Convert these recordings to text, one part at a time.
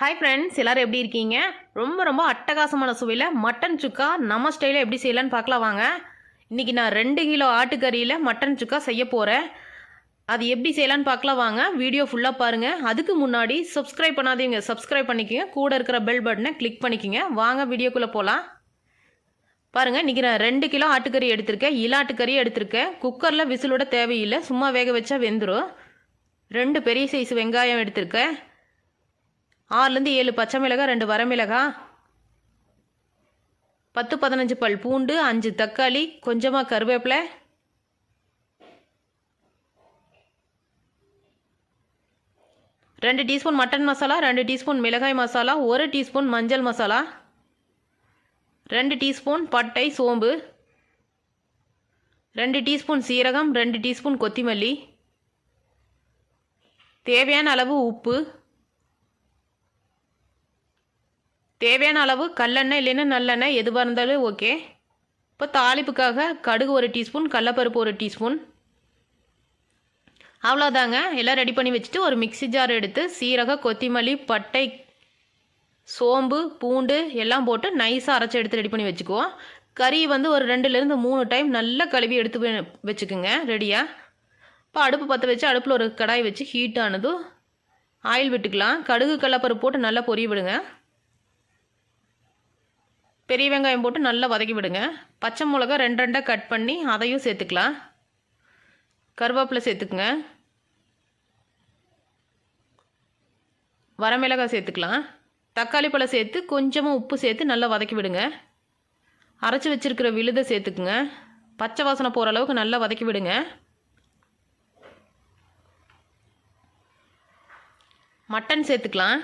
Hi friends எல்லோரும் எப்படி இருக்கீங்க? ரொம்ப ரொம்ப அட்டகாசமான சுவையில் மட்டன் சுக்கா நம்ம ஸ்டைலில் எப்படி செய்யலான்னு பார்க்கலாம் வாங்க. இன்றைக்கி நான் ரெண்டு கிலோ ஆட்டுக்கறியில் மட்டன் சுக்கா செய்ய போகிறேன் அது எப்படி செய்யலான்னு பார்க்கலாம் வாங்க. வீடியோ ஃபுல்லாக பாருங்கள் அதுக்கு முன்னாடி சப்ஸ்கிரைப் பண்ணாதீங்க. சப்ஸ்கிரைப் பண்ணிக்கோங்க. கூட இருக்கிற பெல் பட்டனை கிளிக் பண்ணிக்கோங்க. வாங்க வீடியோக்குள்ளே போகலாம் பாருங்கள் இன்றைக்கி நான் ரெண்டு கிலோ ஆட்டுக்கறி எடுத்திருக்கேன். இலாட்டுக்கறி எடுத்திருக்கேன். குக்கரில் விசிலோட தேவையில்லை. சும்மா வேக வச்சா வெந்துடும் ரெண்டு பெரிய சைஸ் வெங்காயம் எடுத்திருக்கேன். ஆறுலேருந்து ஏழு பச்சை மிளகாய் ரெண்டு வரமிளகாய் பத்து பதினஞ்சு பல் பூண்டு அஞ்சு தக்காளி கொஞ்சமாக கருவேப்பிலை. ரெண்டு டீஸ்பூன் மட்டன் மசாலா ரெண்டு டீஸ்பூன் மிளகாய் மசாலா ஒரு டீஸ்பூன் மஞ்சள் மசாலா. ரெண்டு டீஸ்பூன் பட்டை சோம்பு. ரெண்டு டீஸ்பூன் சீரகம் ரெண்டு டீஸ்பூன் கொத்திமல்லி. தேவையான அளவு உப்பு. தேவையான அளவு கல்லெண்ணெய் இல்லைன்னா நல்லெண்ணெய் எதுவாக இருந்தாலும் ஓகே இப்போ தாளிப்புக்காக கடுகு ஒரு டீஸ்பூன் கடலப்பருப்பு ஒரு டீஸ்பூன். அவ்வளோதாங்க எல்லாம் ரெடி பண்ணி வச்சுட்டு ஒரு மிக்ஸி ஜார் எடுத்து சீரகம் கொத்திமல்லி பட்டை சோம்பு பூண்டு எல்லாம் போட்டு நைஸாக அரைச்சி எடுத்து ரெடி பண்ணி வச்சுக்குவோம். கறி வந்து ஒரு ரெண்டுலேருந்து மூணு டைம் நல்லா கழுவி எடுத்து வெ- வச்சுக்குங்க ரெடியாக இப்போ அடுப்பு பற்ற வச்சு அடுப்பில் ஒரு கடாய் வச்சு ஹீட் ஆனதும் ஆயில் விட்டுக்கலாம். கடுகு கடலப்பருப்பு போட்டு நல்லா பொரிய விடுங்க. பெரிய வெங்காயம் போட்டு நல்லா வதக்கி விடுங்க. பச்சை மிளகா ரெண்டு ரெண்டாக கட் பண்ணி அதையும் சேர்த்துக்கலாம். கருவேப்பிலை சேர்த்துக்குங்க. வரமிளகாய் சேர்த்துக்கலாம். தக்காளி பழம் சேர்த்து கொஞ்சமாக உப்பு சேர்த்து நல்லா வதக்கி விடுங்க. அரைச்சி வச்சிருக்கிற விழுதை சேர்த்துக்குங்க. பச்சை வாசனை போகிற அளவுக்கு நல்லா வதக்கி விடுங்க. மட்டன் சேர்த்துக்கலாம்.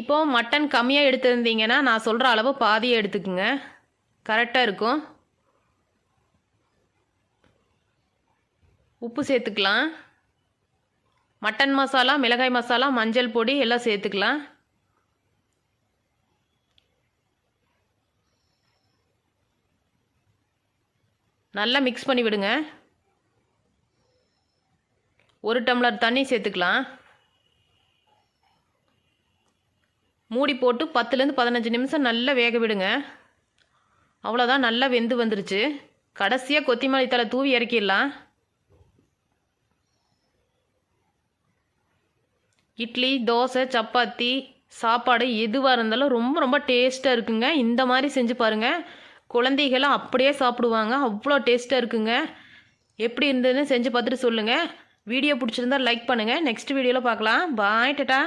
இப்போ மட்டன் கம்மியாக எடுத்திருந்தீங்கன்னா நான் சொல்கிற அளவு பாதியை எடுத்துக்குங்க. கரெக்டாக இருக்கும். உப்பு சேர்த்துக்கலாம். மட்டன் மசாலா மிளகாய் மசாலா மஞ்சள் பொடி எல்லாம் சேர்த்துக்கலாம். நல்லா மிக்ஸ் பண்ணி விடுங்க. ஒரு டம்ளர் தண்ணி சேர்த்துக்கலாம். மூடி போட்டு பத்துலேருந்து பதினஞ்சு நிமிஷம் நல்லா வேக விடுங்க. அவ்வளோதான் நல்லா வெந்து வந்துருச்சு. கடைசியாக கொத்திமல்லி தழை தூவி இறக்கிடலாம். இட்லி தோசை சப்பாத்தி சாப்பாடு எதுவாக இருந்தாலும் ரொம்ப ரொம்ப டேஸ்ட்டாக இருக்குங்க. இந்த மாதிரி செஞ்சு பாருங்கள் குழந்தைகளும் அப்படியே சாப்பிடுவாங்க. அவ்வளோ டேஸ்ட்டாக இருக்குங்க. எப்படி இருந்ததுன்னு செஞ்சு பார்த்துட்டு சொல்லுங்கள் வீடியோ பிடிச்சிருந்தா லைக் பண்ணுங்கள் நெக்ஸ்ட் வீடியோவில் பார்க்கலாம். பாய் டட்டா